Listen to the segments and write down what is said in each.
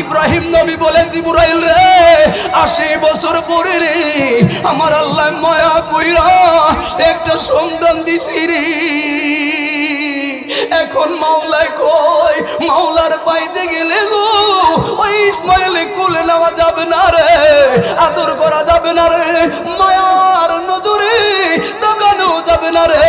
ইব্রাহিম নবী বলে জিবরাইল রে, আশি বছর পরে রে, আমার আল্লাহ মায়া কইরা একটা সন্তান দিছি রে। এখন মাওলায় কই, মাওলার পাইতে গেলে গো, ওই ইসমাইলে কোলে নেওয়া যাবে না রে, আদর করা যাবে না রে, মায়ার নজরে তাকানো যাবে না রে।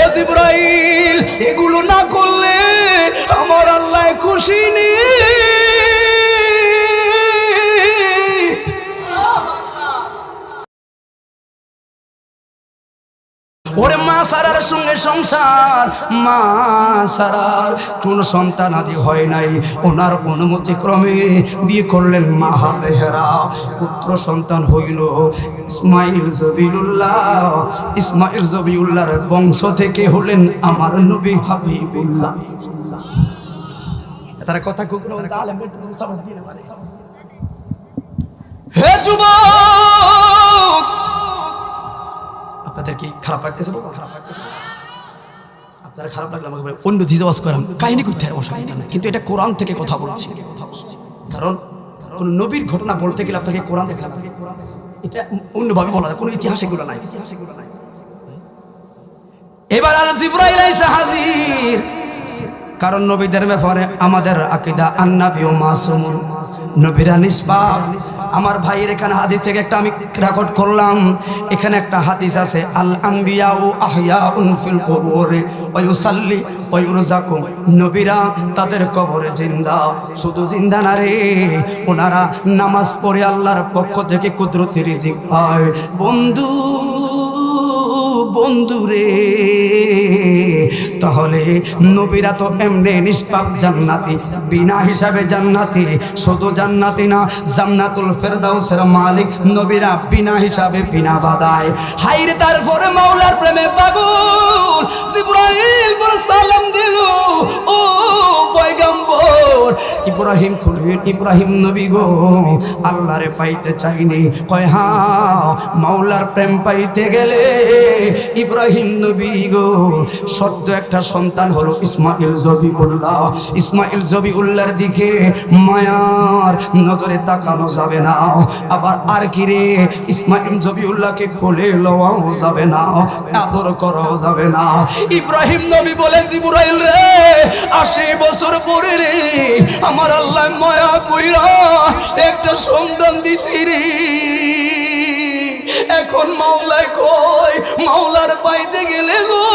ও জিব্রাইল, এগুলো না করলে সঙ্গে সংসার? মা সারার কোন সন্তান আদি হয় নাই। ওনার অনুমতি ক্রমে বিয়ে করলেন মা হাজেহেরা পুত্র সন্তান হইল ইসমাইল জবিউল্লাহ। ইসমাইল জবিউল্লাহর বংশ থেকে হলেন আমার নবী হাবিবুল্লাহ। তারা কথা খুব হে যুবক! আপনাদের কি খারাপ খারাপ আপনারা খারাপ লাগলে আমাকে অন্য দিজবাস করাম, কাহিনী করতে আর অসুবিধা নেই। কিন্তু এটা কোরআন থেকে কথা বলছি। কারণ কোন নবীর ঘটনা বলতে গেলে আপনাকে কোরআন দেখলে আপনাকে এটা অন্যভাবে বলা যায়, কোনো ইতিহাস এগুলো নাই। ইতিহাস নাই এবার জিব্রাইল হাজির। কারণ নবীদের ব্যাপারে আমাদের আকিদা আন্নাবি ও মাসুমুন, নবীরা আমার ভাইয়ের এখানে হাদিস থেকে একটা আমি রেকর্ড করলাম। এখানে একটা হাদিস আছে আল আম্বিয়া ও আহিয়া ফিল কবরে। ওয়ুসাল্লি ওয়ুরজাকুম নবীরা তাদের কবরে জিন্দা। শুধু জিন্দা না রে, ওনারা নামাজ পড়ে আল্লাহর পক্ষ থেকে কুদরতি রিজিক পায়। বন্ধু বন্ধুরে তাহলে নবীরা তো এমনি নিষ্পাপ জান্নাতি, বিনা হিসাবে জান্নাতি, শুধু জান্নাতি না, জান্নাতুল ফেরদাউসের মালিক নবীরা বিনা হিসাবে বিনা বাদায় হাইরে তারপরে মাওলার প্রেমে পাগল, জিব্রাইল বলে সালাম দিল, ও পয়গম্বর, ইব্রাহিম খুলবেন ইব্রাহিম নবী গো, আল্লাহরে পাইতে চাইনি। কয়, হা, মাওলার প্রেম পাইতে গেলে ইব্রাহিম নবী গো সদ্য একটা সন্তান হলো ইসমাইল জবিউল্লাহ। ইসমাইল জবিউল্লাহর দিকে মায়ার নজরে তাকানো যাবে না। আবার আর কি রে? ইসমাইল জবিউল্লাহকে কোলে লওয়াও যাবে না, আদর করাও যাবে না। ইব্রাহিম নবী বলে, জিবরাইল রে, আশি বছর পরে রে, আমার আল্লাহ মায়া কইরা একটা সন্তান দিছি রে। এখন মাওলায় কই? মাওলার পাইতে গেলে গো,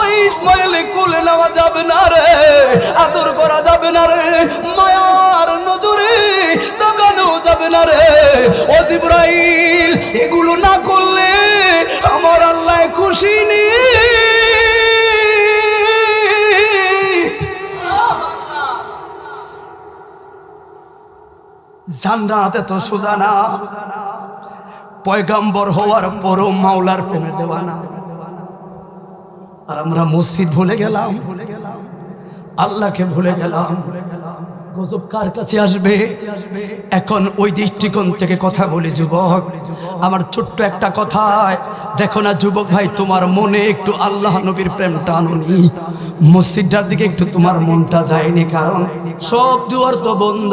ওই ইসমাইলে কোলে নেওয়া যাবে না রে, আদর করা যাবে না রে, মায়ার নজরে তাকানো যাবে না রে। ও জিব্রাইল, এগুলো না করলে আমার আল্লাহ খুশি নেই। জান্নাত এত সোজা না। পয়গাম্বর হওয়ার পরও মাওলার প্রেমে দেওয়ানা। আর আমরা মসজিদ ভুলে গেলাম। আল্লাহকে ভুলে গেলাম। গজব কার কাছে আসবে? এখন ওই দৃষ্টিকোণ থেকে কথা বলি, যুবক। আমার ছোট্ট একটা কথায়, দেখো না যুবক ভাই, তোমার মনে একটু আল্লাহ নবীর প্রেম টানুনি মসজিদটার দিকে একটু তোমার মনটা যায়নি, কারণ সব দুয়ার তো বন্ধ।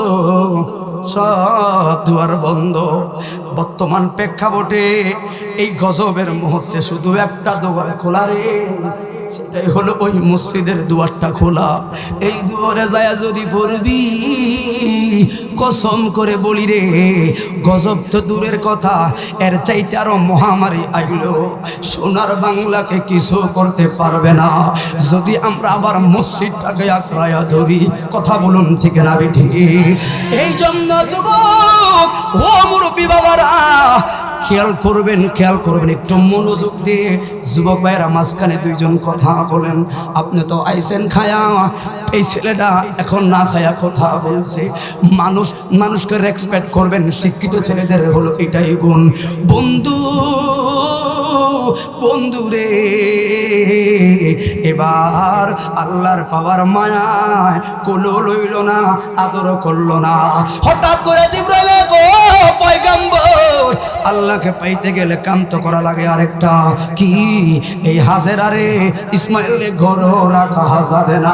সব দুয়ার বন্ধ। বর্তমান প্রেক্ষাপটে এই গজবের মুহূর্তে শুধু একটা দোয়ার খোলা রে। সেটাই হলো ওই মসজিদের দুয়ারটা খোলা। এই দুয়ারে যায় যদি পড়বি, কসম করে বলি রে, গজব তো দূরের কথা, এর চাইতে আরও মহামারী আইলো। সোনার বাংলাকে কিছু করতে পারবে না। যদি আমরা আবার মসজিদটাকে আঁকড়ায়া ধরি, কথা বলুন ঠিক না বেঠি। এই জন্য যুবক, ও মুরব্বী বাবারা খেয়াল করবেন খেয়াল করবেন, একটু মনোযোগ দিয়ে যুবক ভাইয়েরা মাঝখানে দুইজন কথা বলেন। আপনি তো আইসেন খায়া, এই ছেলেটা এখন না খায়া কথা বলছে। মানুষ, মানুষকে রেসপেক্ট করবেন, শিক্ষিত ছেলেদের হলো এটাই গুণ। বন্ধু বন্ধু রে, এবার আল্লাহর পাওয়ার মায়ায় কোলো লইল না, আদর করল না। হঠাৎ করে গো পয়গাম্বর, আল্লাহকে পাইতে গেলে কান্ত করা লাগে আরেকটা। কি? এই হাজেরারে ইসমাইলে ঘর রাখা যাবে না।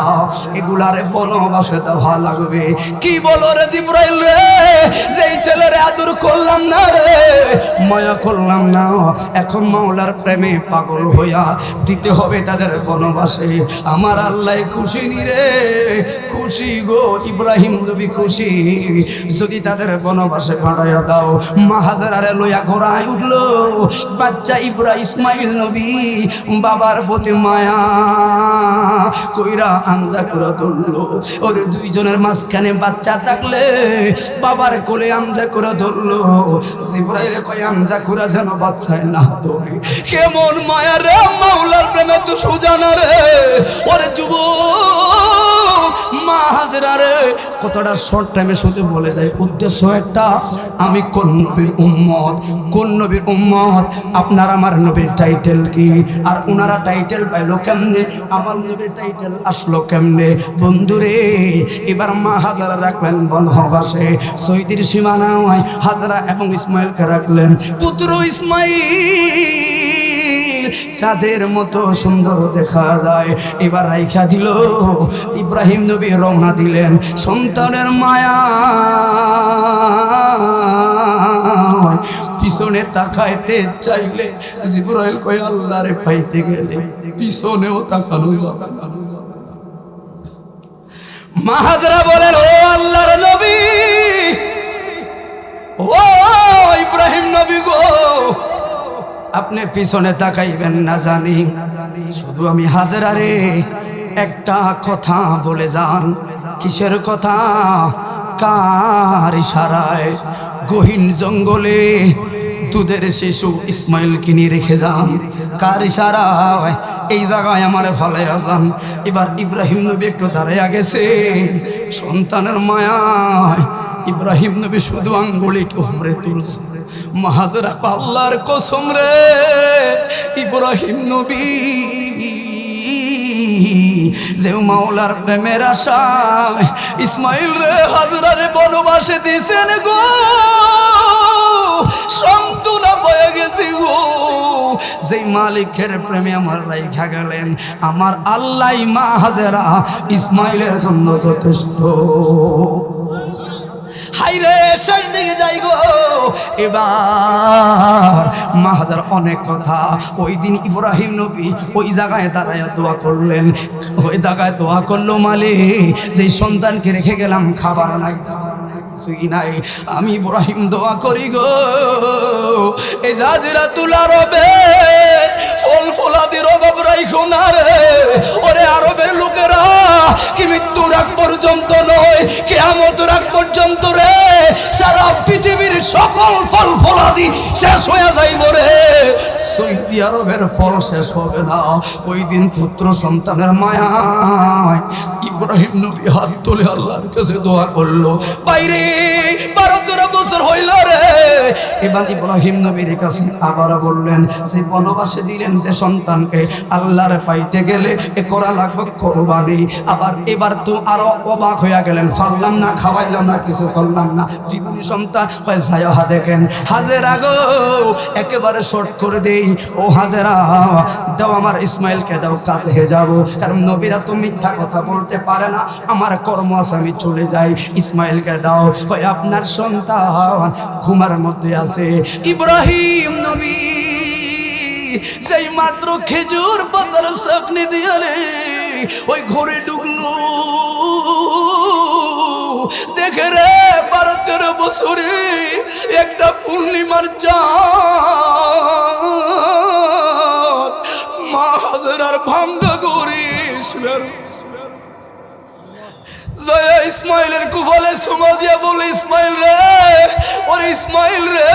এগুলারে বনবাসে দেওয়া লাগবে। কি বলো রে জিব্রাইল রে? যেই ছেলেরে আদর করলাম না রে মায়া করলাম না। এখন মাওলার প্রেমে পাগল হইয়া দিতে হবে তাদের বনবাসে। আমার আল্লাহ খুশি নি রে, খুশি গো ইব্রাহিম নবী খুশি। যদি তাদের বনবাসে পাঠাইয়া দাও মাহাজারে লইয়া ঘোড়ায় উঠল। বাচ্চা ইব্রা ইসমাইল নবী, বাবার প্রতি মায়া কইরা আন্দা করে ধরলো। ওর দুইজনের মাঝখানে বাচ্চা থাকলে বাবার কোলে আমজা করে ধরলো। জিব্রাইলে কয় করে যেন বাচ্চায় না ধরে। কেমন মায়া রে, মাওলার প্রেমে তো সুজানা রে। ওরে যুব মা কতটা শর্ট শুধু বলে উদ্দেশ্য আমি কোন নবীর কোন নবীর আপনার আমার নবীর টাইটেল কি? আর ওনারা টাইটেল কেমনে? আমার নবীর টাইটেল আসলো কেমনে? এবার মা হাজারা রাখলেন বনবাসে সৈদির সীমানায় হাজারা এবং ইসমাইলকে রাখলেন। পুত্র ইসমাইল, চাঁদের মতো সুন্দর দেখা যায়। এবার রাইখা দিল, ইব্রাহিম নবী রওনা দিলেন, সন্তানের মায়া। পিছনে তাকাইতে চাইলে জিব্রাইল কই আল্লাহরে পাইতে গেলে পিছনেও তাকানো যাবে না। মাহাজরা আপনি পিছনে তাকাইবেন না জানি। শুধু আমি হাজরারে একটা কথা বলে যান। কিসের কথা? কার ইশারায়? গহীন জঙ্গলে দুধের শিশু ইসমাইল কিনে রেখে যান। কার ইশারায়? এই জায়গায় আমার ভালো আসান এবার ইব্রাহিম নবী একটু দাঁড়াইয়া গেছে। সন্তানের মায়ায় ইব্রাহিম নবী শুধু আঙ্গুলিট উপরে তুলছে। মাহাজরা পাল্লার কসম রে, ইব্রাহিম নবী। যে মাওলার প্রেমের আশায় ইসমাইল রে হাজরারে বনবাসে দিছেন গো। সন্তুনা বয়ে গেছি গো। যেই মালিকের প্রেমে আমার রাইখা গেলেন, আমার আল্লাহ মা হাজেরা ইসমাইলের জন্য যথেষ্ট। হাইরে শেষ দিকে যাই গো। এবার মাহাজার অনেক কথা। ওই দিন ইব্রাহিম নবী ওই জায়গায় দাঁড়ায় দোয়া করলেন। ওই জায়গায় দোয়া করল মালে যে সন্তানকে রেখে গেলাম, খাবার নাই, দাবার নাই, কিছুই নাই। আমি ইব্রাহিম দোয়া করি গো। জাজিরা তুলা রবে, ফল ফলাদির অভাব রাইখো না রে। ওরে আরবে লোকেরা, কি মৃত্যুর আগ পর্যন্ত নয় কেয়ামত আগ পর্যন্ত রে। সারা পৃথিবীর সকল ফল ফলাদি শেষ হয়ে যাইব রে। সৌদি আরবের ফল শেষ হবে না। ওই দিন পুত্র সন্তানের মায়ায় ইব্রাহিম নবী হাত তুলে আল্লাহর কাছে দোয়া করল, বাইরে বারো এবার ইব্রাহিম নবীর কাছে আবার বললেন, যে বনবাসে দিলেন যে সন্তানকে, আল্লাহর পাইতে গেলে এ করা লাগবে কোরবানি। আবার এবার তো আরও অবাক হইয়া গেলেন, ফারলাম না, খাওয়াইলাম না, কিছু করলাম না। জীবনী সন্তান হয় ছায়া দেখেন, হাজেরা গো, একেবারে শর্ট করে দেই। ও হাজেরা, দাও আমার ইসমাইলকে, দাও কাছে হয়ে যাব। কারণ নবীরা তো মিথ্যা কথা বলতে পারে না, আমার কর্ম আছে, আমি চলে যাই। ইসমাইলকে দাও, হয় আপনার সন্তান ঘুমার মধ্যে আছে। ইব্রাহিম নবী সেই মাত্র খেজুর, পাতার চাকনি দিয়ে ওই ঘরে ঢুকলো দেখে রে বারো তেরো বছরে একটা পূর্ণিমার চাঁদ। মা করিস জয়া ইসমাইলের কুফলে সুমা দিয়া বলে, ইসমাইল রে ওরে ইসমাইল রে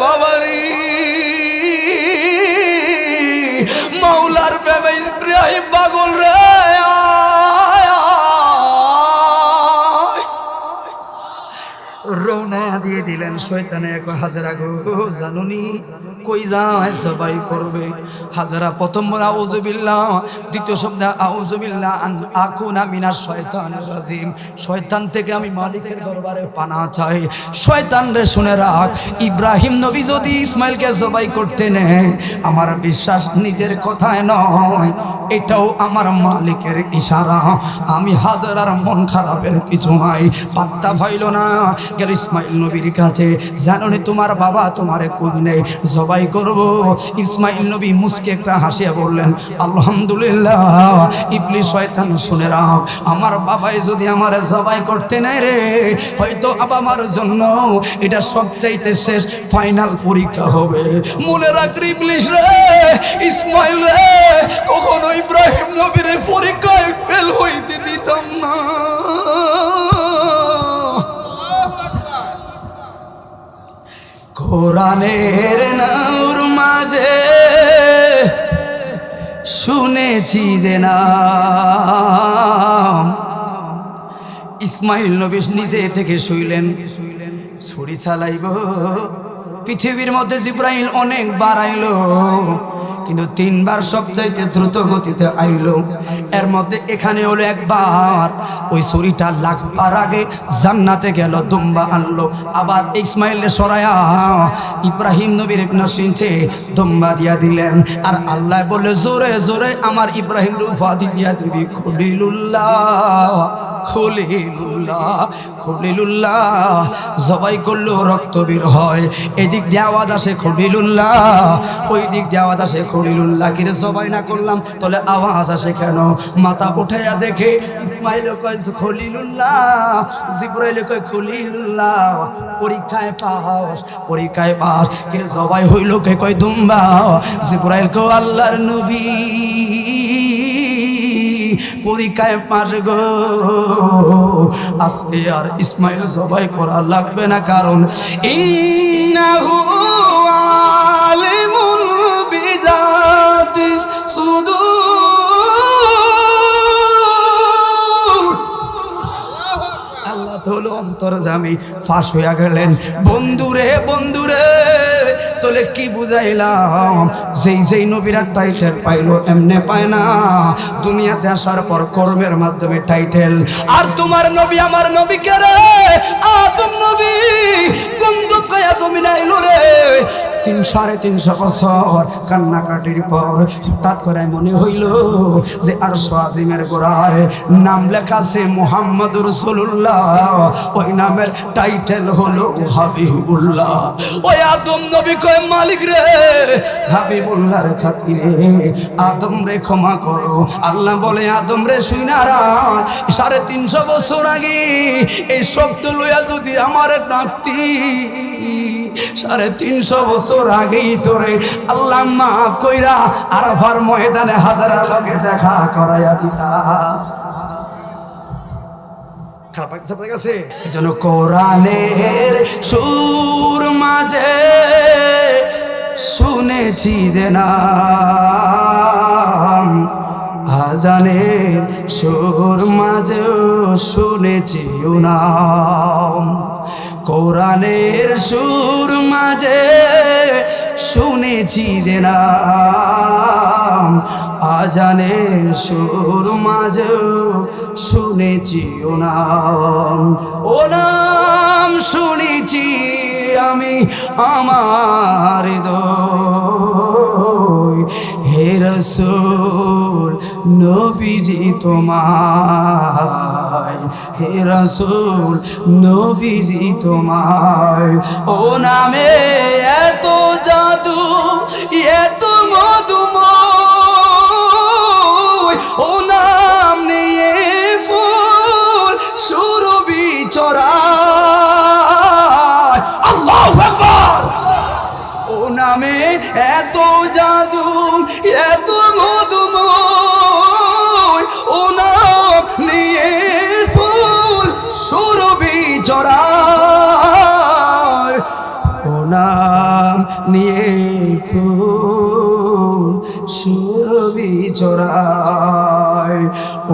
বাবারি মাওলার প্রেমে ইব্রাহিম পাগল রে। রৌনা দিয়ে দিলেন শৈতানে এক হাজারা গো, জানুনি কই যায়, সবাই করবে। হাজারা প্রথম দ্বিতীয় শব্দ শয়তান রাজিম। শয়তান থেকে আমি মালিকের দরবারে পানা চাই। শয়তান রে, শুনে রাখ, ইব্রাহিম নবী যদি ইসমাইলকে জবাই করতে নেয়, আমার বিশ্বাস নিজের কথায় নয়, এটাও আমার মালিকের ইশারা। আমি হাজারার মন খারাপের কিছু নাই, পাত্তা পাইল না। গেল ইসমাইল নবীর কাছে, জানো তোমার বাবা তোমারে কই নেই? জবাই করব। ইসমাইল নবী মুসকে একটা হাসিয়া বললেন, আলহামদুলিল্লাহ ইবলি শয়তান, শুনে রাখ। আমার বাবাই যদি আমার জবাই করতে নেয় রে, হয়তো আমার জন্য এটা সবচাইতে শেষ ফাইনাল পরীক্ষা হবে। মনে রাখ ইবলিশ রে, ইসমাইল রে, কখনো ইব্রাহিম নবীর পরীক্ষায় ফেল হইতে দিতাম না। কোরআনের নাউর মাঝে শুনেছি যে নাম। ইসমাইল নবী নিজে থেকে শুইলেন। ছুরি চালাইব পৃথিবীর মধ্যে জিব্রাইল অনেক বাড়াইলো। কিন্তু তিনবার সবচাইতে দ্রুত গতিতে আইলো। এর মধ্যে এখানে হলো একবার। ওই ছুরিটা লাগবার আগে জান্নাতে গেল, দুম্বা আনলো। আবার ইসমাইলে সরায়া ইব্রাহিম নবীর নসিনছে দুম্বা দিয়া দিলেন। আর আল্লাহ বলে জোরে জোরে, আমার ইব্রাহিম রুফাদি দিয়া দিবি খলিলুল্লাহ। খলিলুল্লাহ খলিলুল্লাহ। জবাই করলেও রক্ত বের হয়। এদিক দিয়ে আওয়াজ আসে খলিলুল্লাহ ওই দিক দিয়ে আওয়াজ আসে খলিলুল্লাহ। কিরে জবাই না করলাম? তাহলে আওয়াজ আসে কেন? মাথা উঠাইয়া দেখে ইসমাইল কয়, খলিলুল্লাহ। জিব্রাইল কয়, খলিলুল্লাহ, পরীক্ষায় পাস পরীক্ষায় পাস। কিরে জবাই হইল কে? কয়, দুম্বা। জিব্রাইল কো আল্লাহর নবী। পরীক্ষায় পাশ গো। আজকে আর ইসমাইল সবাই করা লাগবে না কারণ ইন্নাহু আলিমুল তো হলো অন্তর্জামী ফাঁস হইয়া গেলেন। বন্ধুরে বন্ধুরে, তোলে কি বুঝাইলাম? যেই যেই নবীরা টাইটেল পাইল, এমনে পায় না। দুনিয়াতে আসার পর কর্মের মাধ্যমে টাইটেল। আর তোমার নবী আমার নবী কে রে? আদম নবী, গন্ধ কয়া জমিন আইলো রে। তিন সাড়ে তিনশো বছর কান্নাকাটির পর হঠাৎ করে মনে হইল যে আর সোয়াজিমের গোড়ায় নাম লেখা আছে মোহাম্মদ রসুল্লাহ ওই নামের টাইটেল হলো হাবিবুল্লাহ। ওই আদম নবী কয়, মালিক রে, হাবিবুল্লাহর খাতিরে আদম রে ক্ষমা করো। আল্লাহ বলে, আদম রে শুইনারা সাড়ে তিনশো বছর আগে এই শব্দ লইয়া যদি আমার ডাকতি সাড়ে তিনশো বছর আগেই তোরে আল্লাহ মাফ কইরা আরাফার ময়দানে হাজারা লোকে দেখা করাইয়া দিতা সুর মাঝে শুনেছি যে নাম, আজানের সুর শুনেছি কোরআনের সুর মাঝে শুনেছি যে নাম। আজানের সুর মাঝেও শুনেছি ও নাম। ও নাম শুনেছি আমি আমার দোয় হে রসুল নবীজি তোমায় হে রসুল নবীজি তোমায় ও নামে জড়ায়। ও নাম নিয়ে ফুল সুরবি চড়ায়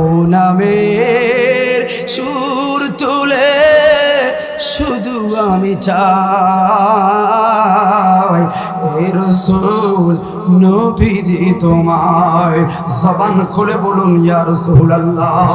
ও নামের সুর তুলে শুধু আমি চাই। রসুল নবীজি তোমায়। জবান খুলে বলুন, ইয়া রসুল আল্লাহ